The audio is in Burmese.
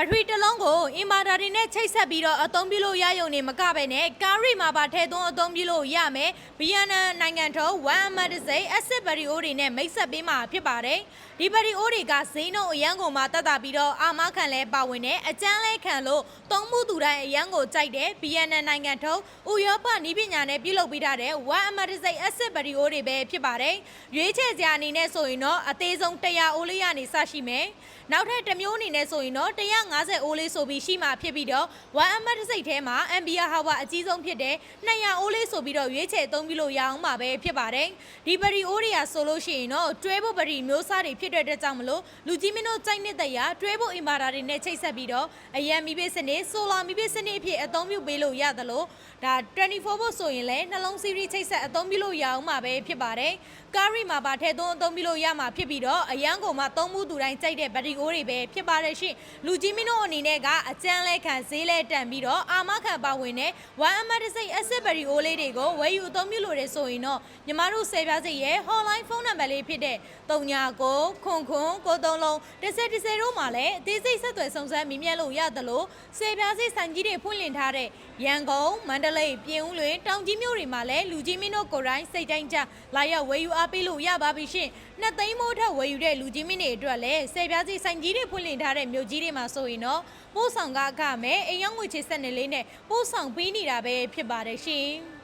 ဘက်ထရီတစ်လုံးကိုအင်ဗာတာတွေနဲ့ချိတ်ဆက်ပြီးတော့အသုံးပြုလို့ရရုံနဲ့မကပဲနဲ့ကားရီမှာပါထည့်သွင်းအသုံးပြုလို့ရမယ်။ BNN နိုင်ငံထုတ်1အမတ်တစိ acid ဘက်ထရီအိုးတွေနဲ့မိတ်ဆက်ပေးမှာဖြစ်ပါတယ်။ဒီဘက်ထရီအိုးတွေကဈေးနှုန်းအရန်ကိုမှတက်တာပြီးတော့အာမခံလဲပါဝင်တယ်အကျန်းလဲခံလို့သုံးမှုသူတိုင်းအရန်ကိုကြိုက်တယ် BNN နိုင်ငံထုတ်ဥရောပနီးပညာနဲ့ပြုလုပ်ပေးထားတဲ့1အမတ်တစိ acid ဘက်ထရီအိုးတွေပဲဖြစ်ပါတယ်။ရွေးချယ်စရာအနေနဲ့ဆိုရင်တော့အသေးဆုံး100အိုးလေးရနေစရှိမယ်။ နောက်ထပ်တစ်မျိုးအနေနဲ့ဆိုရင်တော့150အိုးလေးဆိုပြီးရှိမှဖြစ်ပြီးတော့1အမတ်တစိထဲမှာ ampere hour အကြီးဆုံးဖြစ်တဲ့200အိုးလေးဆိုပြီးတော့ရွေးချယ်အသုံးပြုလို့ရအောင်ပါပဲဖြစ်ပါတယ်။ဒီဘက်ထရီအိုးတွေကဆိုလို့ရှိရင်တော့တွဲဖို့ဘက်ထရီမျိုးစားတွေဖြစ်တဲ့အတွက်ကြောင့်မလို့လူကြီးမင်းတို့ကြိုက်နေတဲ့ရာတွဲဖို့အင်ဗာတာတွေနဲ့ချိတ်ဆက်ပြီးတော့အရန်မီးပေးစနစ်ဆိုလာမီးပေးစနစ်အဖြစ်အသုံးပြုပေးလို့ရသလိုဒါ24ဖို့ဆိုရင်လည်းနှလုံးစီးရီချိတ်ဆက်အသုံးပြုလို့ရအောင်ပါပဲဖြစ်ပါတယ်။ကားရီမှာပါထည့်သွင်းအသုံးပြုလို့ရမှာဖြစ်ပြီးတော့အရန်ကုန်မှာသုံးမှုသူတိုင်းကြိုက်တဲ့ဘက်ထရီအိုးတွေပဲဖြစ်ပါတယ်ရှင်။လူကြီးမင်းတို့အနေနဲ့ကအကျန်းလဲခံဈေးလဲတန်ပြီးတော့အာမခံပါဝင်တဲ့1အမတ်တစိ acid ဘက်ထရီအိုးလေးတွေကိုဝယ်ယူအသုံးပြုလို့ရဆိုရင်တော့ညီမတို့ဆယ်ပြားစိရဲ့ hotline ဖုန်းနံပါတ်လေးဖြစ်တဲ့39ခွန်ခွန်ကိုသုံးလုံးတစ်စက်တစ်စက်တို့မှာလည်းအသေးစိတ်ဆက်သွယ်စုံစမ်းမြင်မြတ်လို့ရသလိုဆယ်ပြားစိဆိုင်ကြီးတွေဖွင့်လှစ်ထားတဲ့ရန်ကုန်မန္တလေးပြင်ဦးလွင်တောင်ကြီးမြို့တွေမှာလည်းလူကြီးမင်းတို့ကိုယ်တိုင်စိတ်တိုင်းကြလာရောက်ဝယ်ယူအားပေးလို့ရပါပြီရှင်နှစ်သိန်းမိုးထက်ဝယ်ယူတဲ့လူကြီးမင်းတွေအတွက်လည်းဆယ်ပြားစိဆိုင်ကြီးတွေဖွင့်လှစ်ထားတဲ့မြို့ကြီးတွေမှာဆိုရင်တော့ပို့ဆောင်ကအခမဲ့အိမ်ရောက်ငွေချေဆက်နေလေးနဲ့ပို့ဆောင်ပေးနေတာပဲဖြစ်ပါတယ်ရှင်